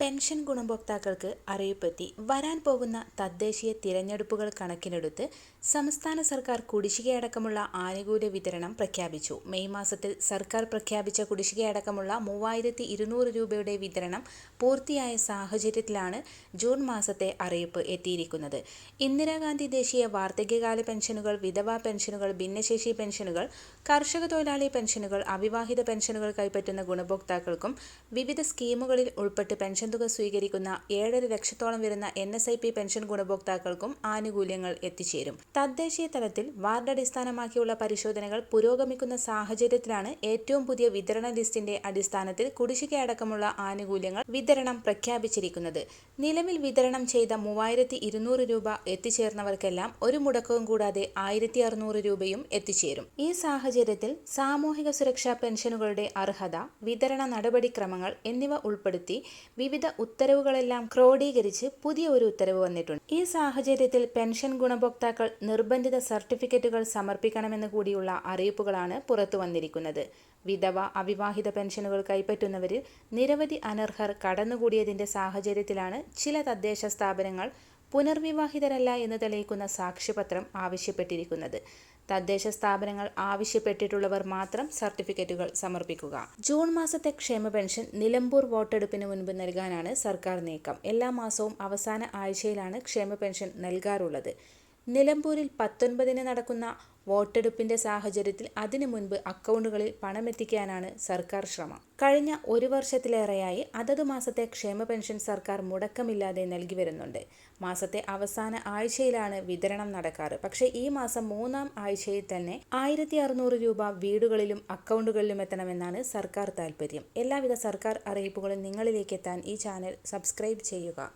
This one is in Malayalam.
പെൻഷൻ ഗുണഭോക്താക്കൾക്ക് അറിയിപ്പെത്തി വരാൻ പോകുന്ന തദ്ദേശീയ തിരഞ്ഞെടുപ്പുകൾ കണക്കിലെടുത്ത് സംസ്ഥാന സർക്കാർ കുടിശ്ശികയടക്കമുള്ള ആനുകൂല്യ വിതരണം പ്രഖ്യാപിച്ചു. മെയ് മാസത്തിൽ സർക്കാർ പ്രഖ്യാപിച്ച കുടിശ്ശികയടക്കമുള്ള മൂവായിരത്തി ഇരുന്നൂറ് രൂപയുടെ വിതരണം പൂർത്തിയായ സാഹചര്യത്തിലാണ് ജൂൺ മാസത്തെ അറിയിപ്പ് എത്തിയിരിക്കുന്നത്. ഇന്ദിരാഗാന്ധി ദേശീയ വാർദ്ധക്യകാല പെൻഷനുകൾ വിധവാ പെൻഷനുകൾ ഭിന്നശേഷി പെൻഷനുകൾ കർഷക തൊഴിലാളി പെൻഷനുകൾ അവിവാഹിത പെൻഷനുകൾ കൈപ്പറ്റുന്ന ഗുണഭോക്താക്കൾക്കും വിവിധ സ്കീമുകളിൽ ഉൾപ്പെട്ട് പെൻഷൻ തുക സ്വീകരിക്കുന്ന ഏഴര ലക്ഷത്തോളം വരുന്ന N S I P pension ഗുണഭോക്താക്കൾക്കും ആനുകൂല്യങ്ങൾ എത്തിച്ചേരും. തദ്ദേശീയ തലത്തിൽ വാർഡ് അടിസ്ഥാനമാക്കിയുള്ള പരിശോധനകൾ പുരോഗമിക്കുന്ന സാഹചര്യത്തിലാണ് ഏറ്റവും പുതിയ വിതരണ ലിസ്റ്റിന്റെ അടിസ്ഥാനത്തിൽ കുടിശ്ശികയടക്കമുള്ള ആനുകൂല്യങ്ങൾ വിതരണം പ്രഖ്യാപിച്ചിരിക്കുന്നത്. നിലവിൽ വിതരണം ചെയ്ത മൂവായിരത്തി ഇരുന്നൂറ് രൂപ എത്തിച്ചേർന്നവർക്കെല്ലാം ഒരു മുടക്കവും കൂടാതെ ആയിരത്തി അറുന്നൂറ് രൂപയും എത്തിച്ചേരും. ഈ സാഹചര്യത്തിൽ സാമൂഹിക സുരക്ഷാ പെൻഷനുകളുടെ അർഹത വിതരണ നടപടിക്രമങ്ങൾ എന്നിവ ഉൾപ്പെടുത്തി വിവിധ ഉത്തരവുകളെല്ലാം ക്രോഡീകരിച്ച് പുതിയ ഒരു ഉത്തരവ് വന്നിട്ടുണ്ട്. ഈ സാഹചര്യത്തിൽ പെൻഷൻ ഗുണഭോക്താക്കൾ നിർബന്ധിത സർട്ടിഫിക്കറ്റുകൾ സമർപ്പിക്കണമെന്ന് കൂടിയുള്ള അറിയിപ്പുകളാണ് പുറത്തു വന്നിരിക്കുന്നത്. വിധവ അവിവാഹിത പെൻഷനുകൾ കൈപ്പറ്റുന്നവരിൽ നിരവധി അനർഹർ കടന്നുകൂടിയതിന്റെ സാഹചര്യത്തിലാണ് ചില തദ്ദേശ സ്ഥാപനങ്ങൾ പുനർവിവാഹിതരല്ല എന്ന് തെളിയിക്കുന്ന സാക്ഷ്യപത്രം ആവശ്യപ്പെട്ടിരിക്കുന്നത്. തദ്ദേശ സ്ഥാപനങ്ങൾ ആവശ്യപ്പെട്ടിട്ടുള്ളവർ മാത്രം സർട്ടിഫിക്കറ്റുകൾ സമർപ്പിക്കുക. ജൂൺ മാസത്തെ ക്ഷേമ പെൻഷൻ നിലമ്പൂർ വോട്ടെടുപ്പിന് മുൻപ് നൽകാനാണ് സർക്കാർ നീക്കം. എല്ലാ മാസവും അവസാന ആഴ്ചയിലാണ് ക്ഷേമ പെൻഷൻ നൽകാറുള്ളത്. നിലമ്പൂരിൽ പത്തൊൻപതിന് നടക്കുന്ന വോട്ടെടുപ്പിന്റെ സാഹചര്യത്തിൽ അതിനു മുൻപ് അക്കൗണ്ടുകളിൽ പണമെത്തിക്കാനാണ് സർക്കാർ ശ്രമം. കഴിഞ്ഞ ഒരു വർഷത്തിലേറെയായി അതത് മാസത്തെ ക്ഷേമ പെൻഷൻ സർക്കാർ മുടക്കമില്ലാതെ നൽകി വരുന്നുണ്ട്. മാസത്തെ അവസാന ആഴ്ചയിലാണ് വിതരണം നടക്കാറ്. പക്ഷേ ഈ മാസം മൂന്നാം ആഴ്ചയിൽ തന്നെ ആയിരത്തി അറുന്നൂറ് രൂപ വീടുകളിലും അക്കൗണ്ടുകളിലും എത്തണമെന്നാണ് സർക്കാർ താൽപ്പര്യം എല്ലാവിധ സർക്കാർ അറിയിപ്പുകളും നിങ്ങളിലേക്ക് എത്താൻ ഈ ചാനൽ സബ്സ്ക്രൈബ് ചെയ്യുക.